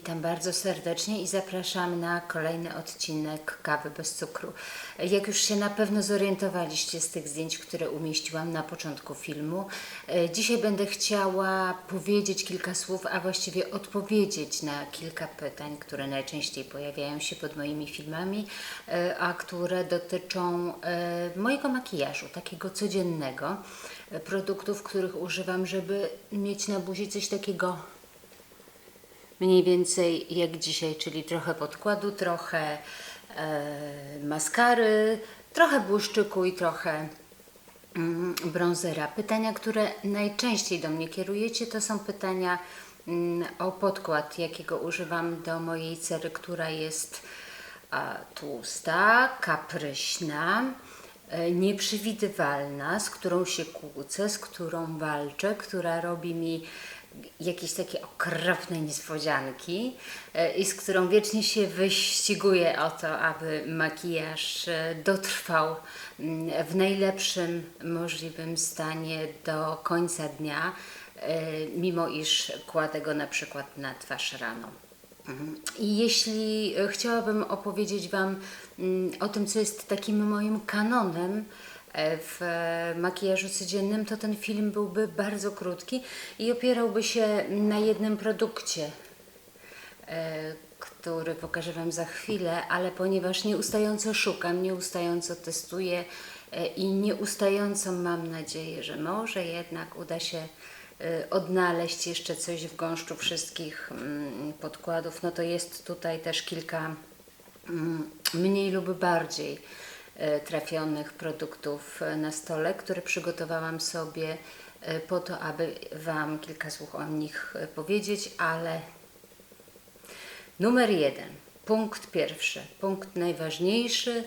Witam bardzo serdecznie i zapraszam na kolejny odcinek Kawy bez cukru. Jak już się na pewno zorientowaliście z tych zdjęć, które umieściłam na początku filmu, e, dzisiaj będę chciała powiedzieć kilka słów, a właściwie odpowiedzieć na kilka pytań, które najczęściej pojawiają się pod moimi filmami, e, a które dotyczą e, mojego makijażu, takiego codziennego, produktów, których używam, żeby mieć na buzi coś takiego mniej więcej jak dzisiaj, czyli trochę podkładu, trochę e, maskary, trochę błyszczyku i trochę mm, brązera. Pytania, które najczęściej do mnie kierujecie, to są pytania mm, o podkład, jakiego używam do mojej cery, która jest a, tłusta, kapryśna, e, nieprzewidywalna, z którą się kłócę, z którą walczę, która robi mi jakieś takie okropne niespodzianki e, i z którą wiecznie się wyściguję o to, aby makijaż e, dotrwał mm, w najlepszym możliwym stanie do końca dnia, e, mimo iż kładę go na przykład na twarz rano. Mhm. I jeśli chciałabym opowiedzieć Wam mm, o tym, co jest takim moim kanonem w e, makijażu codziennym, to ten film byłby bardzo krótki i opierałby się na jednym produkcie, e, który pokażę Wam za chwilę, ale ponieważ nieustająco szukam, nieustająco testuję e, i nieustająco mam nadzieję, że może jednak uda się e, odnaleźć jeszcze coś w gąszczu wszystkich mm, podkładów, no to jest tutaj też kilka mm, mniej lub bardziej e, trafionych produktów e, na stole, które przygotowałam sobie e, po to, aby Wam kilka słów o nich e, powiedzieć, ale Numer jeden, punkt pierwszy, punkt najważniejszy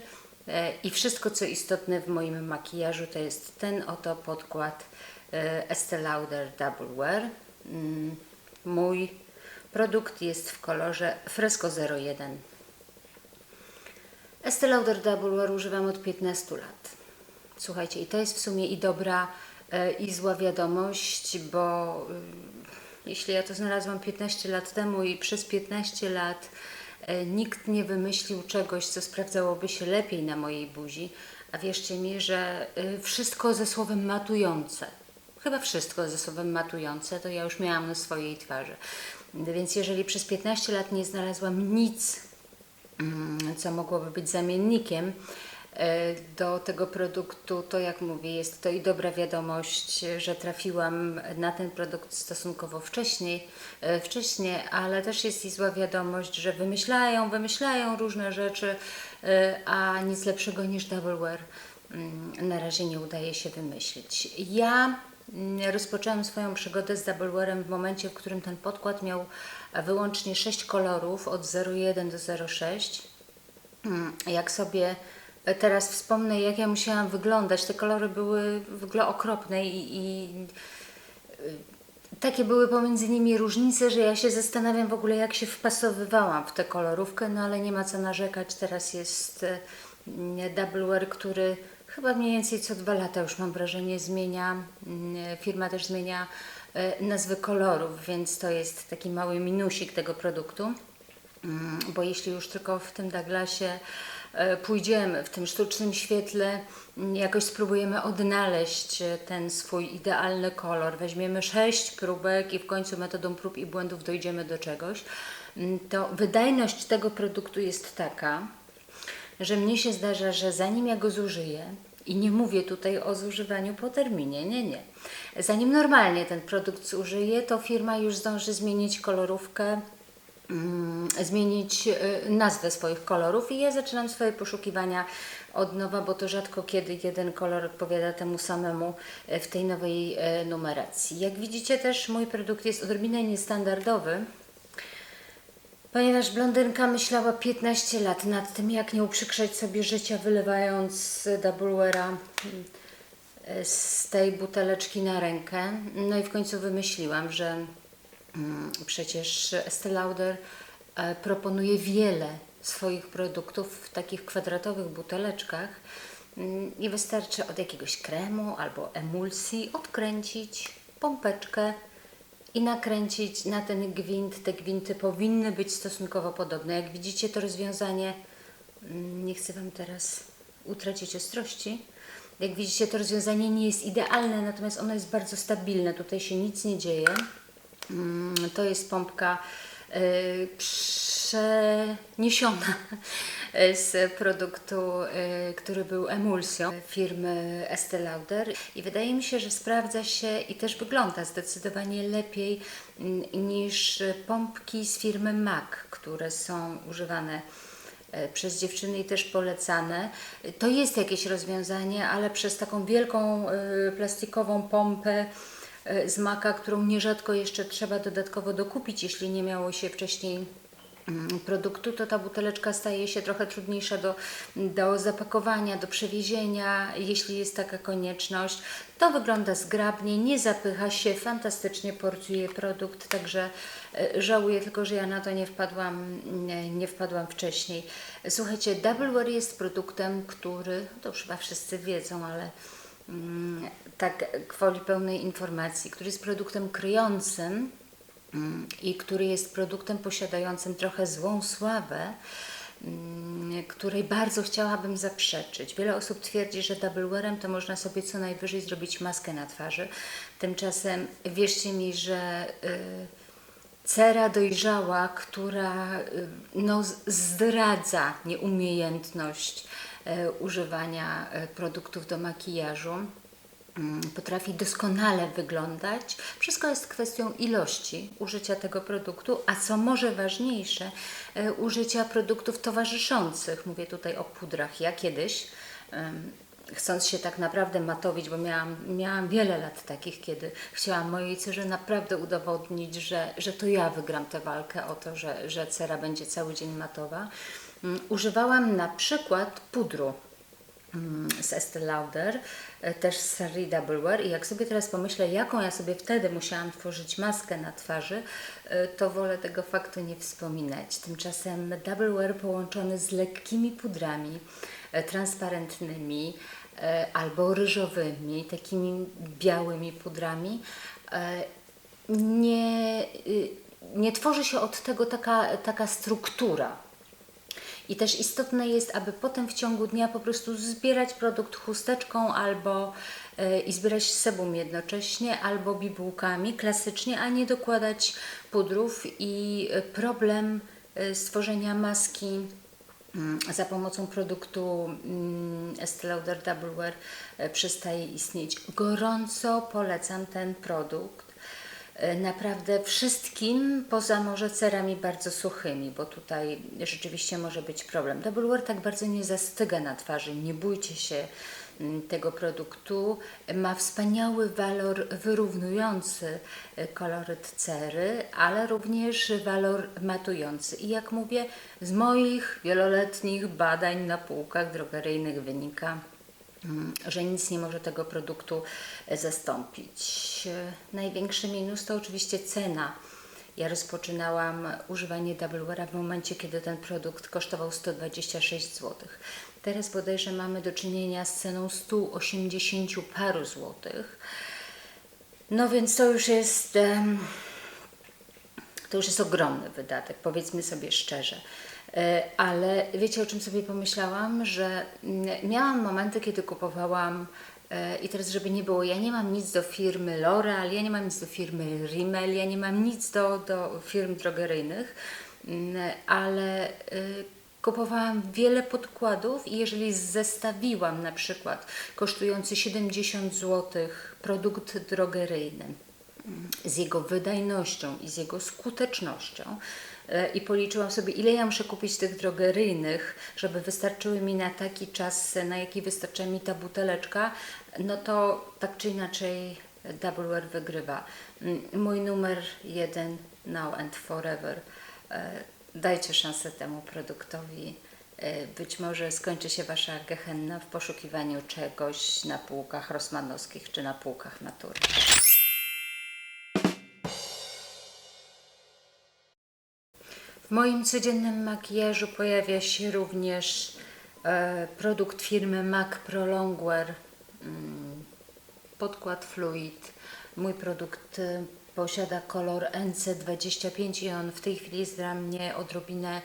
e, i wszystko co istotne w moim makijażu to jest ten oto podkład e, Estee Lauder Double Wear. Mm, Mój produkt jest w kolorze Fresco 01. Estee Lauder Double używam od 15 lat. Słuchajcie, i to jest w sumie i dobra, e, i zła wiadomość, bo y, jeśli ja to znalazłam 15 lat temu i przez 15 lat e, nikt nie wymyślił czegoś, co sprawdzałoby się lepiej na mojej buzi, a wierzcie mi, że y, wszystko ze słowem matujące, chyba wszystko ze słowem matujące, to ja już miałam na swojej twarzy. Więc jeżeli przez 15 lat nie znalazłam nic, co mogłoby być zamiennikiem e, do tego produktu, to jak mówię, jest to i dobra wiadomość, że trafiłam na ten produkt stosunkowo wcześniej, e, wcześniej, ale też jest i zła wiadomość, że wymyślają, wymyślają różne rzeczy, e, a nic lepszego niż Double Wear mm, na razie nie udaje się wymyślić. Ja mm, rozpoczęłam swoją przygodę z Double Wearem w momencie, w którym ten podkład miał wyłącznie 6 kolorów od 01 do 06. Mm, Jak sobie teraz wspomnę, jak ja musiałam wyglądać, te kolory były w ogóle okropne i, i y, takie były pomiędzy nimi różnice, że ja się zastanawiam w ogóle, jak się wpasowywałam w tę kolorówkę, no ale nie ma co narzekać. Teraz jest y, Double Wear, który chyba mniej więcej co dwa lata już mam wrażenie zmienia, y, firma też zmienia nazwy kolorów, więc to jest taki mały minusik tego produktu. Mm, bo jeśli już tylko w tym Douglasie e, pójdziemy, w tym sztucznym świetle, mm, jakoś spróbujemy odnaleźć e, ten swój idealny kolor, weźmiemy sześć próbek i w końcu metodą prób i błędów dojdziemy do czegoś, mm, to wydajność tego produktu jest taka, że mnie się zdarza, że zanim ja go zużyję, i nie mówię tutaj o zużywaniu po terminie, nie, nie. Zanim normalnie ten produkt zużyję, to firma już zdąży zmienić kolorówkę, mm, zmienić y, nazwę swoich kolorów i ja zaczynam swoje poszukiwania od nowa, bo to rzadko kiedy jeden kolor odpowiada temu samemu y, w tej nowej y, numeracji. Jak widzicie też mój produkt jest odrobinę niestandardowy, Ponieważ blondynka myślała 15 lat nad tym, jak nie uprzykrzać sobie życia, wylewając Doubleware'a mm, z tej buteleczki na rękę. No i w końcu wymyśliłam, że mm, przecież Estee Lauder e, proponuje wiele swoich produktów w takich kwadratowych buteleczkach Mm, i wystarczy od jakiegoś kremu albo emulsji odkręcić pompeczkę i nakręcić na ten gwint. Te gwinty powinny być stosunkowo podobne. Jak widzicie, to rozwiązanie, mm, nie chcę Wam teraz utracić ostrości. Jak widzicie, to rozwiązanie nie jest idealne, natomiast ono jest bardzo stabilne. Tutaj się nic nie dzieje. Mm, To jest pompka y, przeniesiona z produktu, y, który był emulsją firmy Estée Lauder i wydaje mi się, że sprawdza się i też wygląda zdecydowanie lepiej mm, niż pompki z firmy MAC, które są używane e, przez dziewczyny i też polecane. To jest jakieś rozwiązanie, ale przez taką wielką plastikową pompę z maka, którą nierzadko jeszcze trzeba dodatkowo dokupić, jeśli nie miało się wcześniej produktu, to ta buteleczka staje się trochę trudniejsza do, do zapakowania, do przewiezienia, jeśli jest taka konieczność. To wygląda zgrabnie, nie zapycha się, fantastycznie porcuje produkt, także e, żałuję tylko, że ja na to nie wpadłam, nie, nie wpadłam wcześniej. Słuchajcie, Double Wear jest produktem, który, to już chyba wszyscy wiedzą, ale mm, tak gwoli pełnej informacji, który jest produktem kryjącym, Mm, i który jest produktem posiadającym trochę złą sławę, mm, której bardzo chciałabym zaprzeczyć. Wiele osób twierdzi, że double wearem to można sobie co najwyżej zrobić maskę na twarzy. Tymczasem wierzcie mi, że y, cera dojrzała, która y, no, zdradza nieumiejętność y, używania produktów do makijażu potrafi doskonale wyglądać. Wszystko jest kwestią ilości użycia tego produktu, a co może ważniejsze, e, użycia produktów towarzyszących. Mówię tutaj o pudrach. Ja kiedyś, chcąc się tak naprawdę matowić, bo miałam, miałam wiele lat takich, kiedy chciałam mojej cerze naprawdę udowodnić, że, że to ja wygram tę walkę o to, że, że cera będzie cały dzień matowa. Mm, Używałam na przykład pudru mm, z Estée Lauder, e, też z serii Double Wear i jak sobie teraz pomyślę, jaką ja sobie wtedy musiałam tworzyć maskę na twarzy, e, to wolę tego faktu nie wspominać. Tymczasem Double Wear połączony z lekkimi pudrami e, transparentnymi albo ryżowymi, takimi białymi pudrami, nie, y, nie tworzy się od tego taka, taka struktura. I też istotne jest, aby potem w ciągu dnia po prostu zbierać produkt chusteczką albo e, i zbierać sebum jednocześnie, albo bibułkami klasycznie, a nie dokładać pudrów. I e, problem e, stworzenia maski mm, za pomocą produktu mm, Estée Lauder Double Wear przestaje istnieć. Gorąco polecam ten produkt. E, naprawdę wszystkim, poza może cerami bardzo suchymi, bo tutaj rzeczywiście może być problem. Double Wear tak bardzo nie zastyga na twarzy, nie bójcie się mm, tego produktu. Ma wspaniały walor wyrównujący e, koloryt cery, ale również walor matujący. I jak mówię, z moich wieloletnich badań na półkach drogeryjnych wynika, że nic nie może tego produktu e, zastąpić. Największy minus to oczywiście cena. Ja rozpoczynałam używanie Double Weara w momencie, kiedy ten produkt kosztował 126 zł. Teraz bodajże mamy do czynienia z ceną 180 paru złotych. No więc to już jest to już jest ogromny wydatek, powiedzmy sobie szczerze. E, Ale wiecie, o czym sobie pomyślałam? Że mm, miałam momenty, kiedy kupowałam, e, i teraz, żeby nie było, ja nie mam nic do firmy L'Oreal, ja nie mam nic do firmy Rimmel, ja nie mam nic do, do firm drogeryjnych, mm, ale e, kupowałam wiele podkładów i jeżeli zestawiłam na przykład kosztujący 70 zł produkt drogeryjny z jego wydajnością i z jego skutecznością i policzyłam sobie, ile ja muszę kupić tych drogeryjnych, żeby wystarczyły mi na taki czas, na jaki wystarcza mi ta buteleczka, no to tak czy inaczej Double Wear wygrywa. Mm, Mój numer jeden now and forever. E, Dajcie szansę temu produktowi. E, Być może skończy się Wasza gehenna w poszukiwaniu czegoś na półkach rosmanowskich czy na półkach natury. W moim codziennym makijażu pojawia się również e, produkt firmy MAC Pro Longwear, mm, podkład fluid. Mój produkt e, posiada kolor NC25 i on w tej chwili jest dla mnie odrobinę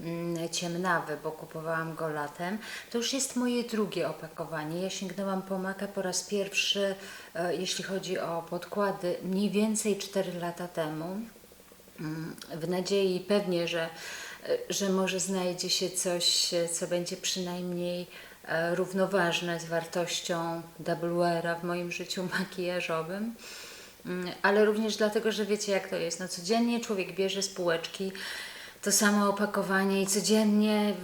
mm, ciemnawy, bo kupowałam go latem. To już jest moje drugie opakowanie. Ja sięgnęłam po Maca po raz pierwszy, e, jeśli chodzi o podkłady, mniej więcej 4 lata temu. W nadziei pewnie, że, że może znajdzie się coś, co będzie przynajmniej e, równoważne z wartością WR-a w moim życiu makijażowym. Mm, Ale również dlatego, że wiecie jak to jest. No codziennie człowiek bierze z półeczki to samo opakowanie i codziennie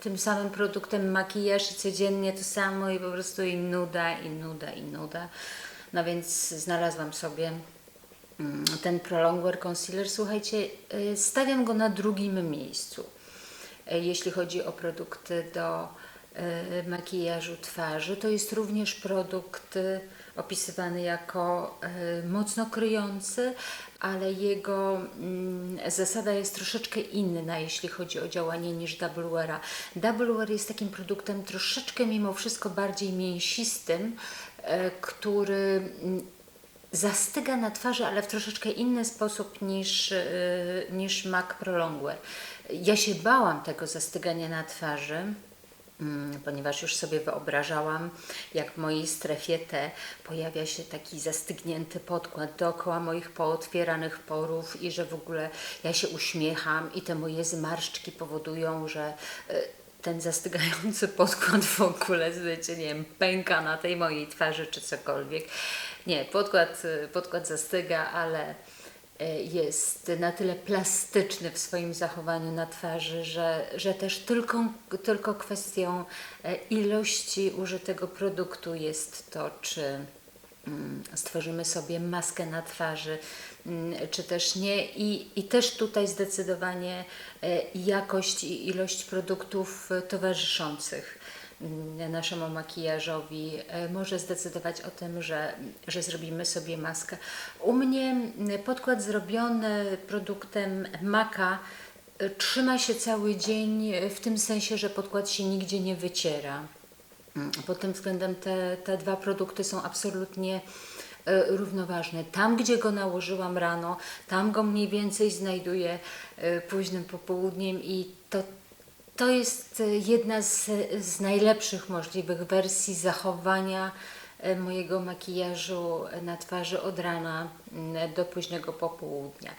tym samym produktem makijaż i codziennie to samo i po prostu i nuda, i nuda, i nuda. No więc znalazłam sobie ten Prolongwear Concealer. Słuchajcie, y, stawiam go na drugim miejscu, y, jeśli chodzi o produkty do y, makijażu twarzy. To jest również produkt opisywany jako mocno kryjący, ale jego mm, zasada jest troszeczkę inna, jeśli chodzi o działanie niż WR-a. WR jest takim produktem troszeczkę mimo wszystko bardziej mięsistym, który mm, zastyga na twarzy, ale w troszeczkę inny sposób niż, yy, niż MAC Prolongwear. Ja się bałam tego zastygania na twarzy, mm, ponieważ już sobie wyobrażałam, jak w mojej strefie T pojawia się taki zastygnięty podkład dookoła moich pootwieranych porów i że w ogóle ja się uśmiecham i te moje zmarszczki powodują, że y, ten zastygający podkład w ogóle, wiecie, nie wiem, pęka na tej mojej twarzy czy cokolwiek. Nie, podkład, y, podkład zastyga, ale y, jest na tyle plastyczny w swoim zachowaniu na twarzy, że, że też tylko, tylko kwestią e, ilości użytego produktu jest to, czy stworzymy sobie maskę na twarzy, mm, czy też nie. I, i też tutaj zdecydowanie e, jakość i ilość produktów e, towarzyszących mm, naszemu makijażowi e, może zdecydować o tym, że, że zrobimy sobie maskę. U mnie mm, podkład zrobiony produktem Maka trzyma się cały dzień w tym sensie, że podkład się nigdzie nie wyciera. Mm, Pod tym względem te, te dwa produkty są absolutnie e, równoważne. Tam, gdzie go nałożyłam rano, tam go mniej więcej znajduję e, późnym popołudniem i to, to jest e, jedna z, z najlepszych możliwych wersji zachowania mojego makijażu na twarzy od rana mm, do późnego popołudnia.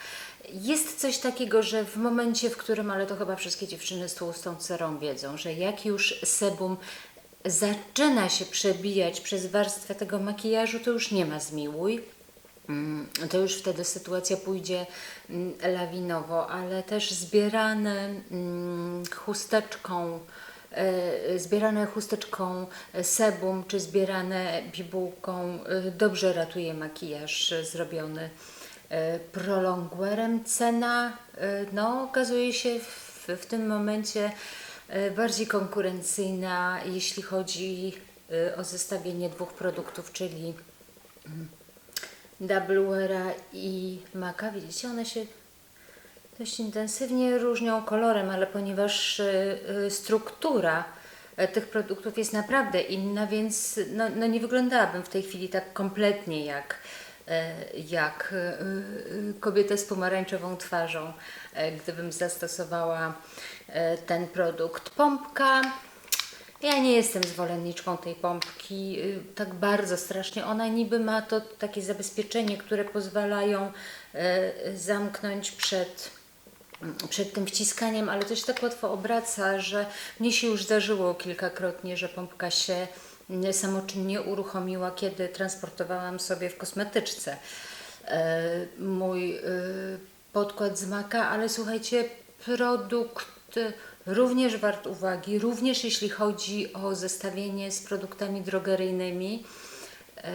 Jest coś takiego, że w momencie, w którym, ale to chyba wszystkie dziewczyny z tłustą cerą wiedzą, że jak już sebum zaczyna się przebijać przez warstwę tego makijażu, to już nie ma zmiłuj. Mm, To już wtedy sytuacja pójdzie mm, lawinowo, ale też zbierane mm, chusteczką, e, zbierane chusteczką sebum czy zbierane bibułką e, dobrze ratuje makijaż zrobiony e, prolongwerem. Cena no, okazuje się w, w tym momencie bardziej konkurencyjna, jeśli chodzi e, o zestawienie dwóch produktów, czyli WR-a i Maca. Widzicie, one się dość intensywnie różnią kolorem, ale ponieważ y, struktura tych produktów jest naprawdę inna, więc no, no nie wyglądałabym w tej chwili tak kompletnie jak, jak y, y, kobieta z pomarańczową twarzą, gdybym zastosowała ten produkt. Pompka ja nie jestem zwolenniczką tej pompki tak bardzo strasznie. Ona niby ma to takie zabezpieczenie, które pozwalają zamknąć przed, przed tym wciskaniem, ale to się tak łatwo obraca, że mnie się już zdarzyło kilkakrotnie, że pompka się samoczynnie uruchomiła, kiedy transportowałam sobie w kosmetyczce e, mój y, podkład z Maka, ale słuchajcie, produkt również wart uwagi, również jeśli chodzi o zestawienie z produktami drogeryjnymi. E,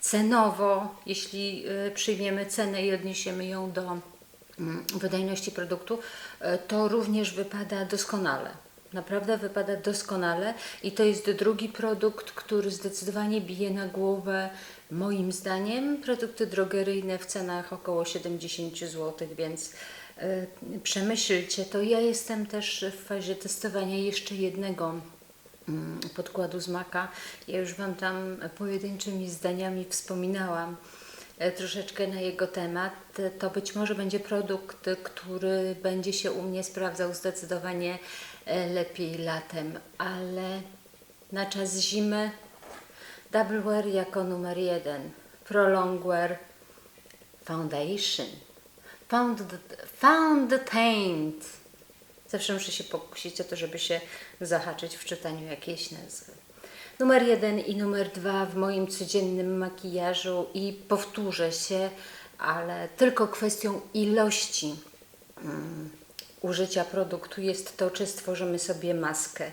Cenowo, jeśli e, przyjmiemy cenę i odniesiemy ją do mm, wydajności produktu, e, to również wypada doskonale. Naprawdę wypada doskonale i to jest drugi produkt, który zdecydowanie bije na głowę moim zdaniem. Produkty drogeryjne w cenach około 70 zł, więc e, przemyślcie to. Ja jestem też w fazie testowania jeszcze jednego mm, podkładu z Maka. Ja już Wam tam pojedynczymi zdaniami wspominałam e, troszeczkę na jego temat, to być może będzie produkt, który będzie się u mnie sprawdzał zdecydowanie lepiej latem, ale na czas zimy? Double Wear jako numer jeden, Prolong Wear Foundation, Found, Fountained. Zawsze muszę się pokusić o to, żeby się zahaczyć w czytaniu jakiejś nazwy. Numer jeden i numer dwa w moim codziennym makijażu i powtórzę się, ale tylko kwestią ilości. Mm, użycia produktu jest to, czy stworzymy sobie maskę.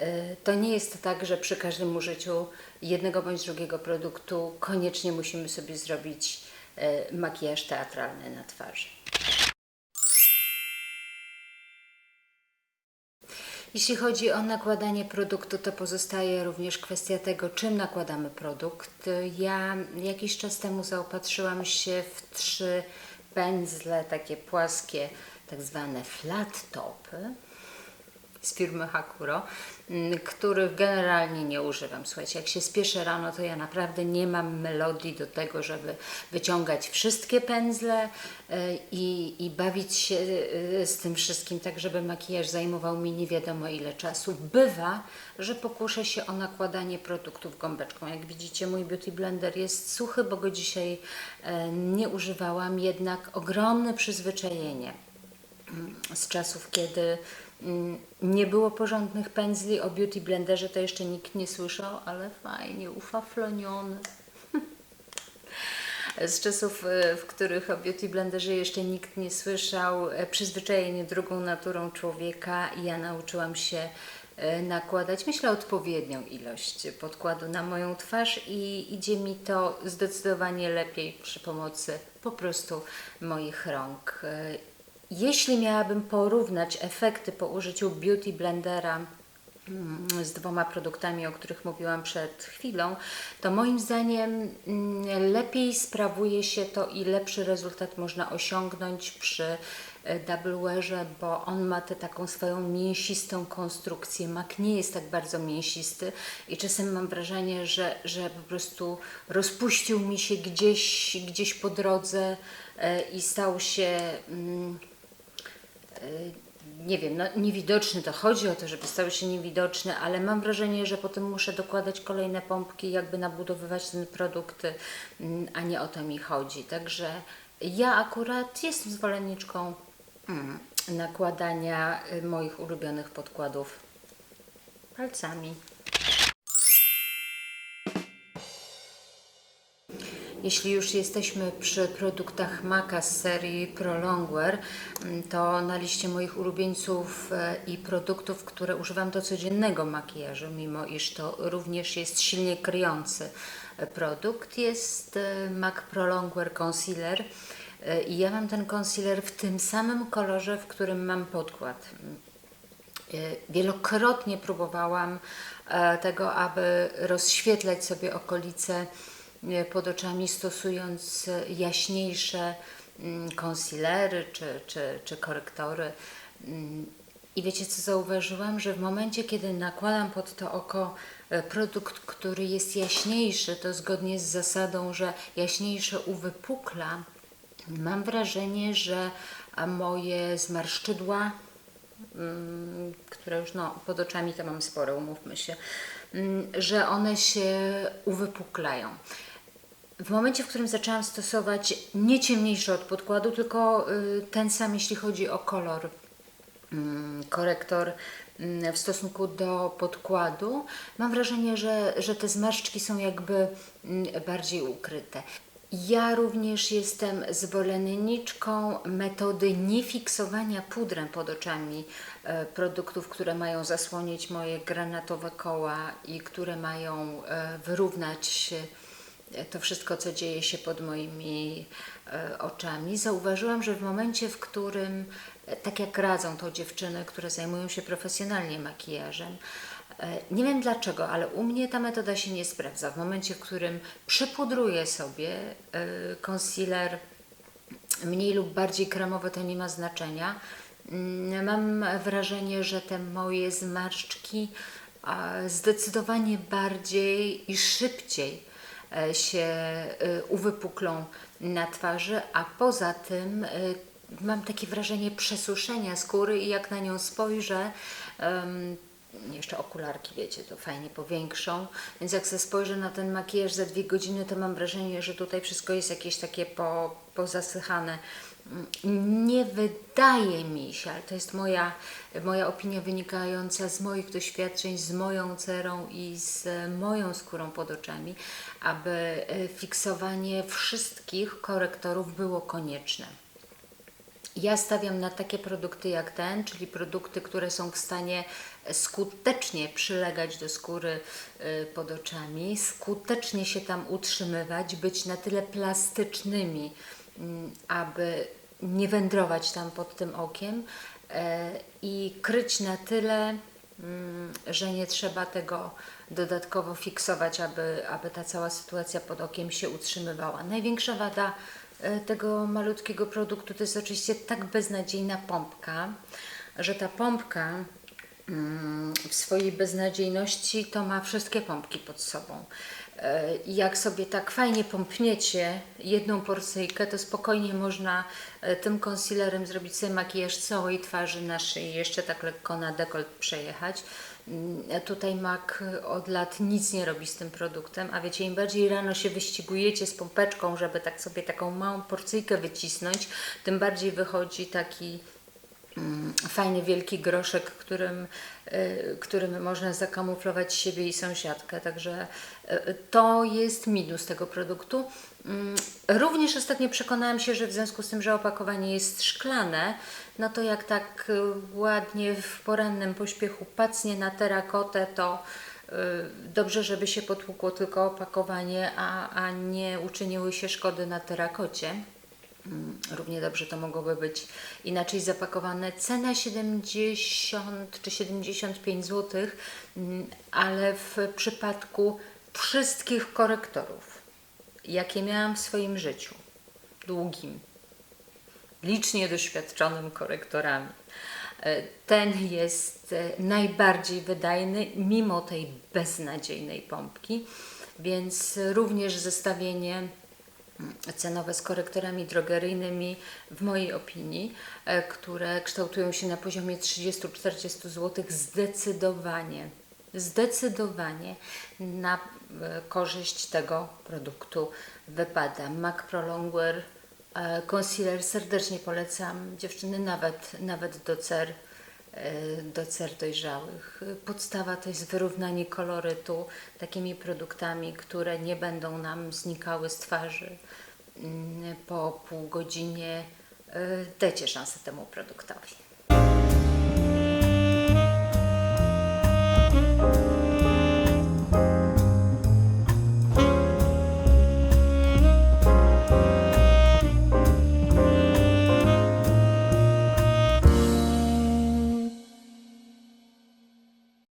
Y, To nie jest tak, że przy każdym użyciu jednego bądź drugiego produktu koniecznie musimy sobie zrobić y, makijaż teatralny na twarzy. Jeśli chodzi o nakładanie produktu, to pozostaje również kwestia tego, czym nakładamy produkt. Ja jakiś czas temu zaopatrzyłam się w trzy pędzle, takie płaskie, tak zwane flat topy z firmy Hakuro, m, których generalnie nie używam. Słuchajcie, jak się spieszę rano, to ja naprawdę nie mam melodii do tego, żeby wyciągać wszystkie pędzle e, i, i bawić się e, z tym wszystkim, tak żeby makijaż zajmował mi nie wiadomo ile czasu. Bywa, że pokuszę się o nakładanie produktów gąbeczką. Jak widzicie, mój beauty blender jest suchy, bo go dzisiaj e, nie używałam, jednak ogromne przyzwyczajenie z czasów, kiedy mm, nie było porządnych pędzli. O beauty blenderze to jeszcze nikt nie słyszał, ale fajnie, ufafloniony. Z czasów, e, w których o beauty blenderze jeszcze nikt nie słyszał, e, przyzwyczajenie drugą naturą człowieka, ja nauczyłam się e, nakładać, myślę, odpowiednią ilość podkładu na moją twarz i idzie mi to zdecydowanie lepiej przy pomocy po prostu moich rąk. Jeśli miałabym porównać efekty po użyciu Beauty Blendera mm, z dwoma produktami, o których mówiłam przed chwilą, to moim zdaniem mm, lepiej sprawuje się to i lepszy rezultat można osiągnąć przy e, Double Wearze, bo on ma tę taką swoją mięsistą konstrukcję. Mak nie jest tak bardzo mięsisty i czasem mam wrażenie, że, że po prostu rozpuścił mi się gdzieś, gdzieś po drodze e, i stał się. Mm, nie wiem, no niewidoczny, to chodzi o to, żeby stał się niewidoczny, ale mam wrażenie, że potem muszę dokładać kolejne pompki, jakby nabudowywać ten produkt, mm, a nie o to mi chodzi. Także ja akurat jestem zwolenniczką mm, nakładania y, moich ulubionych podkładów palcami. Jeśli już jesteśmy przy produktach Maca z serii Prolongwear, mm, to na liście moich ulubieńców e, i produktów, które używam do codziennego makijażu, mimo iż to również jest silnie kryjący e, produkt, jest e, MAC Prolongwear Concealer. I ja mam ten concealer w tym samym kolorze, w którym mam podkład. Wielokrotnie próbowałam tego, aby rozświetlać sobie okolice pod oczami, stosując e, jaśniejsze mm, concealery czy, czy, czy korektory. Mm, I wiecie, co zauważyłam? Że w momencie, kiedy nakładam pod to oko e, produkt, który jest jaśniejszy, to zgodnie z zasadą, że jaśniejsze uwypukla, mam wrażenie, że moje zmarszczydła mm, które już no, pod oczami to mam sporo, umówmy się, mm, że one się uwypuklają. W momencie, w którym zaczęłam stosować nie ciemniejszy od podkładu, tylko y, ten sam, jeśli chodzi o kolor, mm, korektor mm, w stosunku do podkładu, mam wrażenie, że, że te zmarszczki są jakby mm, bardziej ukryte. Ja również jestem zwolenniczką metody niefiksowania pudrem pod oczami e, produktów, które mają zasłonić moje granatowe koła i które mają e, wyrównać to wszystko, co dzieje się pod moimi e, oczami. Zauważyłam, że w momencie, w którym, e, tak jak radzą to dziewczyny, które zajmują się profesjonalnie makijażem, e, nie wiem dlaczego, ale u mnie ta metoda się nie sprawdza. W momencie, w którym przypudruję sobie concealer mniej lub bardziej kremowy, to nie ma znaczenia. Mm, Mam wrażenie, że te moje zmarszczki zdecydowanie bardziej i szybciej się e, uwypuklą na twarzy, a poza tym e, mam takie wrażenie przesuszenia skóry i jak na nią spojrzę, jeszcze okularki, wiecie, to fajnie powiększą, więc jak sobie spojrzę na ten makijaż za dwie godziny, to mam wrażenie, że tutaj wszystko jest jakieś takie po, pozasychane. Mm, Nie wydaje mi się, ale to jest moja, moja opinia wynikająca z moich doświadczeń, z moją cerą i z moją skórą pod oczami, aby e, fiksowanie wszystkich korektorów było konieczne. Ja stawiam na takie produkty jak ten, czyli produkty, które są w stanie skutecznie przylegać do skóry y, pod oczami, skutecznie się tam utrzymywać, być na tyle plastycznymi, mm, aby nie wędrować tam pod tym okiem e, i kryć na tyle, mm, że nie trzeba tego dodatkowo fiksować, aby, aby ta cała sytuacja pod okiem się utrzymywała. Największa wada tego malutkiego produktu to jest oczywiście tak beznadziejna pompka, że ta pompka mm, w swojej beznadziejności to ma wszystkie pompki pod sobą. E, jak sobie tak fajnie pompniecie jedną porcyjkę, to spokojnie można e, tym concealerem zrobić sobie makijaż całej twarzy naszej, jeszcze tak lekko na dekolt przejechać. Mm, Tutaj MAC od lat nic nie robi z tym produktem, a wiecie, im bardziej rano się wyścigujecie z pompeczką, żeby tak sobie taką małą porcyjkę wycisnąć, tym bardziej wychodzi taki mm, fajny wielki groszek, którym, y, którym można zakamuflować siebie i sąsiadkę. Także y, to jest minus tego produktu. Mm, Również ostatnio przekonałam się, że w związku z tym, że opakowanie jest szklane, no to jak tak y, ładnie w porannym pośpiechu pacnie na terakotę, to y, dobrze, żeby się potłukło tylko opakowanie, a, a nie uczyniły się szkody na terakocie. Mm, Równie dobrze to mogłoby być inaczej zapakowane. Cena 70 czy 75 zł, mm, ale w przypadku wszystkich korektorów, jakie miałam w swoim życiu, długim, licznie doświadczonym korektorami, e, ten jest e, najbardziej wydajny, mimo tej beznadziejnej pompki, więc również zestawienie cenowe z korektorami drogeryjnymi, w mojej opinii, e, które kształtują się na poziomie 30-40 zł, zdecydowanie, zdecydowanie na e, korzyść tego produktu wypada. MAC Prolongwear e, Concealer serdecznie polecam. Dziewczyny nawet, nawet do cer e, do cer dojrzałych. Podstawa to jest wyrównanie kolorytu takimi produktami, które nie będą nam znikały z twarzy mm, po pół godzinie. Dajcie szansę temu produktowi. Bye.